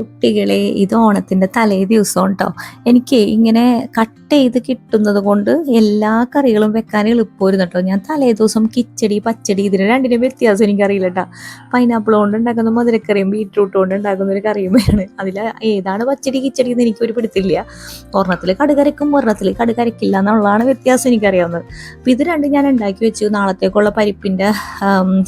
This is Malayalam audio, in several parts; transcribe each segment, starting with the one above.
കുട്ടികളെ ഇത് ഓണത്തിന്റെ തലേ ദിവസം കേട്ടോ എനിക്ക് ഇങ്ങനെ കട്ട് ചെയ്ത് കിട്ടുന്നത് കൊണ്ട് എല്ലാ കറികളും വെക്കാൻ എളുപ്പമായിരുന്നു കേട്ടോ ഞാൻ തലേ ദിവസം കിച്ചടി പച്ചടി ഇതിന് രണ്ടിനും വ്യത്യാസം എനിക്കറിയില്ല കേട്ടോ പൈനാപ്പിൾ കൊണ്ട് ഉണ്ടാക്കുന്ന മധുരക്കറിയും ബീട്രൂട്ട് കൊണ്ട് ഉണ്ടാക്കുന്ന ഒരു കറിയും വേണം അതിൽ ഏതാണ് പച്ചടി കിച്ചടി എന്ന് എനിക്കൊരു പിടുത്തില്ല. ഒരെണ്ണത്തിൽ കടുകരക്കും ഒരെണ്ണത്തിൽ കടുകരക്കില്ല എന്നുള്ളതാണ് വ്യത്യാസം എനിക്കറിയാവുന്നത്. അപ്പോൾ ഇത് രണ്ടും ഞാൻ ഉണ്ടാക്കി വെച്ചു. നാളത്തേക്കുള്ള പരിപ്പിന്റെ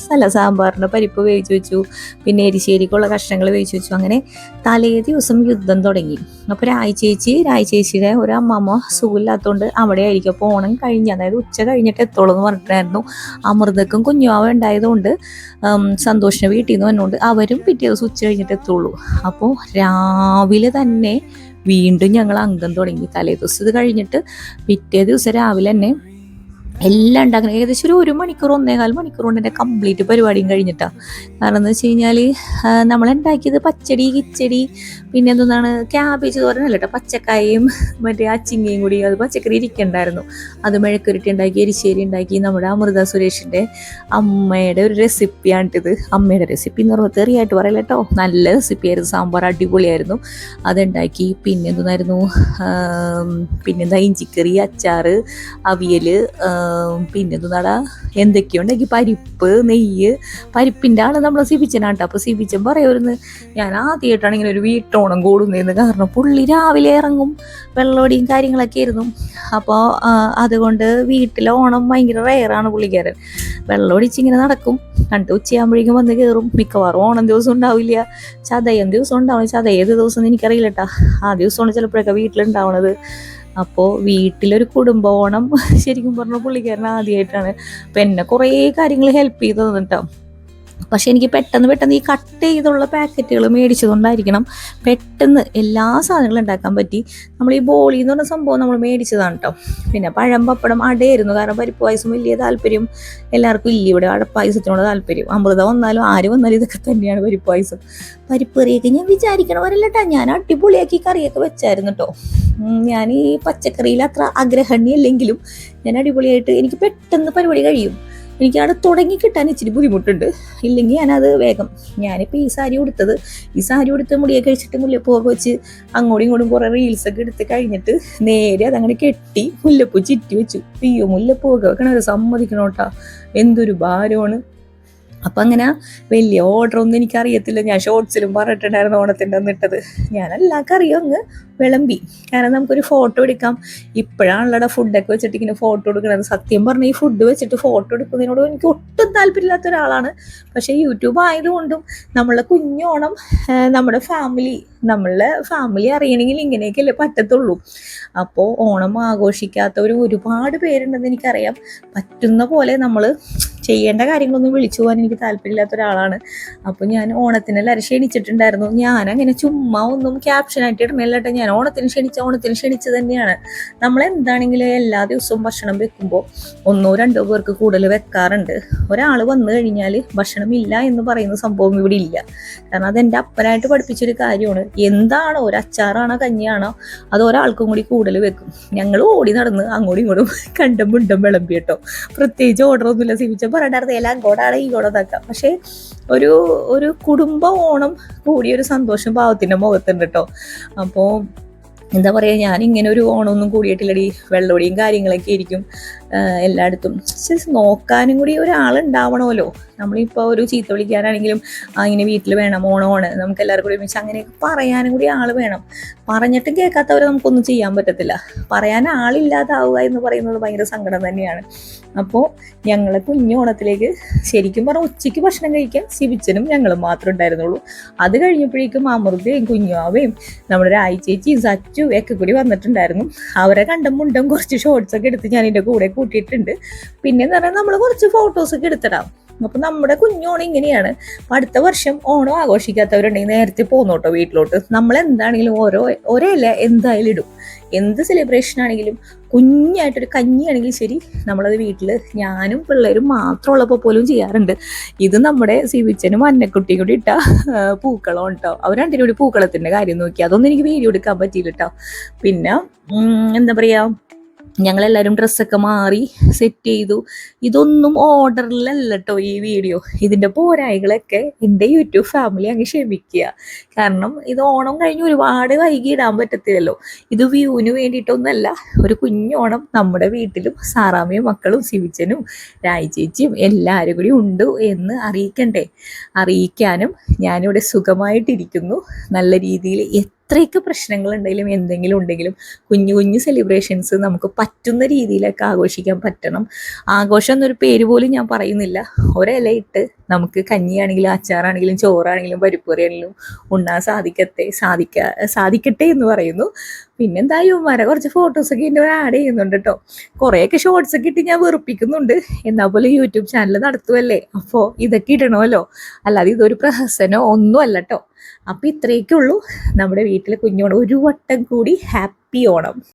സ്ഥല സാമ്പാറിന്റെ പരിപ്പ് വേവിച്ച് വെച്ചു. പിന്നെ എരിശ്ശേരിക്കുള്ള കഷ്ണങ്ങൾ വേവിച്ച് വെച്ചു. അങ്ങനെ തലേ ദിവസം യുദ്ധം തുടങ്ങി. അപ്പോൾ രായി ചേച്ചി രായി ചേച്ചിയുടെ ഒരു അമ്മമ്മ സുഖമില്ലാത്തതുകൊണ്ട് അവിടെ ആയിരിക്കും അപ്പോൾ ഓണം കഴിഞ്ഞ് അതായത് ഉച്ച കഴിഞ്ഞിട്ട് എത്തോളൂ എന്ന് പറഞ്ഞിട്ടായിരുന്നു അമൃതക്കും കുഞ്ഞുമാവ ഉണ്ടായതുകൊണ്ട് സന്തോഷിനെ വീട്ടിൽ നിന്ന് വന്നുകൊണ്ട് അവരും പിറ്റേ ദിവസം ഉച്ച കഴിഞ്ഞിട്ട് എത്തുള്ളൂ. അപ്പോൾ രാവിലെ തന്നെ വീണ്ടും ഞങ്ങൾ അംഗം തുടങ്ങി. തലേ ദിവസം ഇത് കഴിഞ്ഞിട്ട് പിറ്റേ ദിവസം രാവിലെ തന്നെ എല്ലാം ഉണ്ടാക്കണം. ഏകദേശം ഒരു ഒരു മണിക്കൂർ ഒന്നേകാൽ മണിക്കൂർ കൊണ്ട് എന്റെ കംപ്ലീറ്റ് പരിപാടിയും കഴിഞ്ഞിട്ടാണ് കാരണം എന്ന് വെച്ച് കഴിഞ്ഞാൽ നമ്മൾ ഉണ്ടാക്കിയത് പച്ചടി കിച്ചടി പിന്നെ എന്താണ് ക്യാബേജ് തോരനല്ല കേട്ടോ പച്ചക്കായയും മറ്റേ അച്ചിങ്ങയും കൂടി അത് പച്ചക്കറി ഇരിക്കണ്ടായിരുന്നു. അത് മെഴക്കുരുട്ടി ഉണ്ടാക്കി എരിശ്ശേരി ഉണ്ടാക്കി നമ്മുടെ അമൃത സുരേഷിന്റെ അമ്മയുടെ ഒരു റെസിപ്പിയാണിത് അമ്മയുടെ റെസിപ്പി എന്ന് പറയുമ്പോൾ തെറിയായിട്ട് പറയില്ല കേട്ടോ നല്ല റെസിപ്പിയായിരുന്നു സാമ്പാർ അടിപൊളിയായിരുന്നു. അതുണ്ടാക്കി പിന്നെ എന്തെന്നായിരുന്നു പിന്നെന്താ ഇഞ്ചിക്കറി അച്ചാറ് അവിയൽ പിന്നെ എന്താണ് എന്തൊക്കെയോ ഉണ്ടാക്കി പരിപ്പ് നെയ്യ്. പരിപ്പിന്റെ ആണ് നമ്മളെ സിബിച്ചനാട്ടോ. അപ്പോൾ സിബിച്ചൻ പറയുമായിരുന്നു ഞാൻ ആദ്യമായിട്ടാണ് ഇങ്ങനെ ഒരു വീട്ടോണം കൂടുന്നതെന്ന് കാരണം പുള്ളി രാവിലെ ഇറങ്ങും വെള്ളമടിയും കാര്യങ്ങളൊക്കെ ആയിരുന്നു. അപ്പോൾ അതുകൊണ്ട് വീട്ടിലെ ഓണം ഭയങ്കര റെയറാണ് പുള്ളിക്കാരൻ. വെള്ളമടിച്ച് ഇങ്ങനെ നടക്കും. കണ്ട് ഉച്ചയാകുമ്പോഴേക്കും വന്ന് കയറും മിക്കവാറും ഓണം ദിവസം ഉണ്ടാവില്ല. ചതയം ദിവസം ഉണ്ടാവണം. ചതയ ഏത് ദിവസം എനിക്കറിയില്ല കേട്ടാ ആ ദിവസമാണ് ചിലപ്പോഴൊക്കെ വീട്ടിലുണ്ടാവണത്. അപ്പോൾ വീട്ടിലൊരു കുടുംബ ഓണം ശരിക്കും പറഞ്ഞ പുള്ളിക്കാരൻ ആദ്യമായിട്ടാണ് അപ്പം എന്നെ കുറേ കാര്യങ്ങൾ ഹെൽപ്പ് ചെയ്ത് തന്നിട്ടോ. പക്ഷെ എനിക്ക് പെട്ടെന്ന് പെട്ടെന്ന് ഈ കട്ട് ചെയ്തുള്ള പാക്കറ്റുകൾ മേടിച്ചതുകൊണ്ടായിരിക്കണം പെട്ടെന്ന് എല്ലാ സാധനങ്ങളും ഉണ്ടാക്കാൻ പറ്റി. നമ്മൾ ഈ ബോളി എന്ന് പറഞ്ഞ സംഭവം നമ്മൾ മേടിച്ചതാണ് കേട്ടോ പിന്നെ പഴം പപ്പടം അടയായിരുന്നു. കാരണം പരിപ്പ് പായസം വലിയ താല്പര്യം. എല്ലാവർക്കും ഇല്ല ഇവിടെ അടപ്പായസത്തിനോട് താല്പര്യം. അമൃത വന്നാലും ആര് വന്നാലും ഇതൊക്കെ തന്നെയാണ് പരിപ്പ് പായസം. പരിപ്പ് കറിയൊക്കെ ഞാൻ വിചാരിക്കണവരല്ലട്ടാ ഞാൻ അടിപൊളിയാക്കി കറിയൊക്കെ വെച്ചായിരുന്നു കേട്ടോ ഞാൻ ഈ പച്ചക്കറിയിൽ അത്ര ആഗ്രഹണ്യല്ലെങ്കിലും ഞാൻ അടിപൊളിയായിട്ട് എനിക്ക് പെട്ടെന്ന് പരിപാടി കഴിയും. എനിക്ക് അവിടെ തുടങ്ങി കിട്ടാൻ ഇച്ചിരി ബുദ്ധിമുട്ടുണ്ട്. ഇല്ലെങ്കിൽ ഞാനത് വേഗം ഞാനിപ്പോൾ ഈ സാരി ഉടുത്തത് ഈ സാരി ഉടുത്ത് മുടിയൊക്കെ കഴിച്ചിട്ട് മുല്ലപ്പൂവൊക്കെ വെച്ച് അങ്ങോട്ടും ഇങ്ങോട്ടും കുറേ റീൽസൊക്കെ എടുത്ത് കഴിഞ്ഞിട്ട് നേരെ അതങ്ങനെ കെട്ടി മുല്ലപ്പൂ ചിറ്റി വെച്ചു. അയ്യോ മുല്ലപ്പൂവൊക്കെ വെക്കണ ഒരു സമ്മതിക്കണോട്ടാ എന്തൊരു ഭാരമാണ്. അപ്പം അങ്ങനെ വലിയ ഓർഡർ ഒന്നും എനിക്കറിയത്തില്ല. ഞാൻ ഷോർട്സിലും പറഞ്ഞിട്ടുണ്ടായിരുന്നു ഓണത്തിന്റെ അന്നിട്ടത് എല്ലാവർക്കും അറിയാം അങ്ങ്. വിളമ്പി. കാരണം നമുക്കൊരു ഫോട്ടോ എടുക്കാം. ഇപ്പോഴാണല്ലോ ഫുഡൊക്കെ വെച്ചിട്ട് ഇങ്ങനെ ഫോട്ടോ എടുക്കുന്നത്. സത്യം പറഞ്ഞാൽ ഈ ഫുഡ് വെച്ചിട്ട് ഫോട്ടോ എടുക്കുന്നതിനോട് എനിക്ക് ഒട്ടും താല്പര്യമില്ലാത്ത ഒരാളാണ്. പക്ഷേ യൂട്യൂബ് ആയതുകൊണ്ടും നമ്മളെ കുഞ്ഞോണം നമ്മുടെ ഫാമിലി നമ്മളെ ഫാമിലി അറിയണമെങ്കിൽ ഇങ്ങനെയൊക്കെയല്ലേ പറ്റത്തുള്ളൂ. അപ്പോൾ ഓണം ആഘോഷിക്കാത്തവർ ഒരുപാട് പേരുണ്ടെന്ന് എനിക്കറിയാം. പറ്റുന്ന പോലെ നമ്മൾ ചെയ്യേണ്ട കാര്യങ്ങളൊന്നും വിളിച്ചു പോകാൻ എനിക്ക് താല്പര്യമില്ലാത്ത ഒരാളാണ്. അപ്പോൾ ഞാൻ ഓണത്തിനെല്ലാം ക്ഷണിച്ചിട്ടുണ്ടായിരുന്നു. ഞാൻ അങ്ങനെ ചുമ്മാ ഒന്നും ക്യാപ്ഷനായിട്ട് ഇടണല്ല കേട്ടോ ഞാൻ ഓണത്തിന് ക്ഷണിച്ച ഓണത്തിന് ക്ഷണിച്ച് തന്നെയാണ്. നമ്മൾ എന്താണെങ്കിലും എല്ലാ ദിവസവും ഭക്ഷണം വെക്കുമ്പോൾ ഒന്നോ രണ്ടോ പേർക്ക് കൂടുതൽ വെക്കാറുണ്ട്. ഒരാൾ വന്നു കഴിഞ്ഞാൽ ഭക്ഷണമില്ല എന്ന് പറയുന്ന സംഭവം ഇവിടെ ഇല്ല. കാരണം അതെന്റെ അപ്പനായിട്ട് പഠിപ്പിച്ചൊരു കാര്യമാണ്. എന്താണോ ഒരു അച്ചാറാണോ കഞ്ഞിയാണോ അത് ഒരാൾക്കും കൂടി കൂടുതൽ വെക്കും. ഞങ്ങൾ ഓടി നടന്ന് അങ്ങോട്ടും ഇങ്ങോട്ടും കണ്ടും മുണ്ടും വിളമ്പി കേട്ടോ. പ്രത്യേകിച്ച് ഓർഡർ ഒന്നുമില്ല. സിമിച്ച പറഞ്ഞിട്ട് എല്ലാം അങ്ങോട്ടാണ് ഇങ്ങോട്ടാക്കാം പക്ഷേ ഒരു ഒരു കുടുംബ ഓണം കൂടിയൊരു സന്തോഷം ഭാവത്തിന്റെ മുഖത്തുണ്ട് കേട്ടോ. അപ്പോൾ എന്താ പറയുക ഞാൻ ഇങ്ങനെ ഒരു ഓണമൊന്നും കൂടിയിട്ടില്ലടി. വെള്ളോടിയും കാര്യങ്ങളൊക്കെ ആഹ് എല്ലായിടത്തും. നോക്കാനും കൂടി ഒരാളുണ്ടാവണമല്ലോ. നമ്മളിപ്പോൾ ഒരു ചീത്ത വിളിക്കാനാണെങ്കിലും ഇങ്ങനെ വീട്ടിൽ വേണം ഓണമാണ് നമുക്ക് എല്ലാവർക്കും കൂടി ഒരുമിച്ച് അങ്ങനെയൊക്കെ പറയാനും കൂടി ആൾ വേണം. പറഞ്ഞിട്ടും കേൾക്കാത്തവരെ നമുക്കൊന്നും ചെയ്യാൻ പറ്റത്തില്ല. പറയാൻ ആളില്ലാതാവുക എന്ന് പറയുന്നത് ഭയങ്കര സങ്കടം തന്നെയാണ്. അപ്പോൾ ഞങ്ങളെ കുഞ്ഞോണത്തിലേക്ക് ശരിക്കും പറഞ്ഞാൽ ഉച്ചയ്ക്ക് ഭക്ഷണം കഴിക്കാൻ ശിവിച്ചനും ഞങ്ങളും മാത്രം ഉണ്ടായിരുന്നുള്ളൂ. അത് കഴിഞ്ഞപ്പോഴേക്കും അമൃതയും കുഞ്ഞുമാവയും നമ്മുടെ രായി ചേച്ചി സച്ചു ഒക്കെ കൂടി വന്നിട്ടുണ്ടായിരുന്നു. അവരെ കണ്ട മുണ്ടും കുറച്ച് ഷോർട്സ് ഒക്കെ എടുത്ത് ഞാൻ എന്റെ കൂടെ കൂട്ടിയിട്ടുണ്ട്. പിന്നെ എന്ന് പറഞ്ഞാൽ നമ്മൾ കുറച്ച് ഫോട്ടോസ് ഒക്കെ എടുത്തിടാം. അപ്പൊ നമ്മുടെ കുഞ്ഞോണം ഇങ്ങനെയാണ്. അപ്പൊ അടുത്ത വർഷം ഓണം ആഘോഷിക്കാത്തവരുണ്ടെങ്കിൽ നേരത്തെ പോന്നോട്ടോ വീട്ടിലോട്ട്. നമ്മൾ എന്താണെങ്കിലും ഓരോ ഒരേല എന്തായാലും ഇടും. എന്ത് സെലിബ്രേഷൻ ആണെങ്കിലും കുഞ്ഞായിട്ടൊരു കഞ്ഞിയാണെങ്കിൽ ശരി നമ്മളത് വീട്ടിൽ ഞാനും പിള്ളേരും മാത്രമുള്ളപ്പോൾ പോലും ചെയ്യാറുണ്ട്. ഇത് നമ്മുടെ സിവിച്ചനും അന്നക്കുട്ടിയും കൂടി ഇട്ട പൂക്കളം കേട്ടോ അവർ രണ്ടിനും കൂടി പൂക്കളത്തിന്റെ കാര്യം നോക്കി. അതൊന്നും എനിക്ക് വീഡിയോ എടുക്കാൻ പറ്റിയില്ല കേട്ടോ പിന്നെ എന്താ പറയുക ഞങ്ങളെല്ലാവരും ഡ്രസ്സൊക്കെ മാറി സെറ്റ് ചെയ്തു. ഇതൊന്നും ഓർഡറിലല്ല കേട്ടോ ഈ വീഡിയോ ഇതിന്റെ പോരായികളൊക്കെ എന്റെ യൂട്യൂബ് ഫാമിലി അങ്ങ് ക്ഷമിക്കുക. കാരണം ഇത് ഓണം കഴിഞ്ഞ് ഒരുപാട് വൈകി ഇടാൻ പറ്റത്തില്ലല്ലോ. ഇത് വ്യൂവിന് വേണ്ടിയിട്ടൊന്നല്ല ഒരു കുഞ്ഞോണം നമ്മുടെ വീട്ടിലും സാറാമ്മയും മക്കളും സിവിച്ചനും രാജേച്ചിയും എല്ലാവരും കൂടി ഉണ്ട് എന്ന് അറിയിക്കണ്ടേ. അറിയിക്കാനും ഞാനിവിടെ സുഖമായിട്ടിരിക്കുന്നു. നല്ല രീതിയിൽ എത്രയൊക്കെ പ്രശ്നങ്ങളുണ്ടെങ്കിലും എന്തെങ്കിലും ഉണ്ടെങ്കിലും കുഞ്ഞു കുഞ്ഞു സെലിബ്രേഷൻസ് നമുക്ക് പറ്റുന്ന രീതിയിലൊക്കെ ആഘോഷിക്കാൻ പറ്റണം. ആഘോഷം എന്നൊരു പേര് പോലും ഞാൻ പറയുന്നില്ല. ഒരിലയിട്ട് നമുക്ക് കഞ്ഞിയാണെങ്കിലും അച്ചാറാണെങ്കിലും ചോറാണെങ്കിലും പരിപ്പുറിയാണെങ്കിലും ഉണ്ണാൻ സാധിക്കത്തെ സാധിക്ക സാധിക്കട്ടെ എന്ന് പറയുന്നു. പിന്നെന്താ യുവമാരെ കുറച്ച് ഫോട്ടോസൊക്കെ എന്റെ ആഡ് ചെയ്യുന്നുണ്ട് കേട്ടോ കുറേയൊക്കെ ഷോർട്സൊക്കെ ഇട്ട് ഞാൻ വെറുപ്പിക്കുന്നുണ്ട്. എന്നാൽ പോലെ യൂട്യൂബ് ചാനൽ നടത്തുമല്ലേ അപ്പോൾ ഇതൊക്കെ ഇടണമല്ലോ. അല്ലാതെ ഇതൊരു പ്രഹസനോ ഒന്നും അല്ല കേട്ടോ അപ്പം ഇത്രയൊക്കെ ഉള്ളൂ നമ്മുടെ വീട്ടിലെ കുഞ്ഞോണം ഒരു വട്ടം കൂടി ഹാപ്പി ഓണം.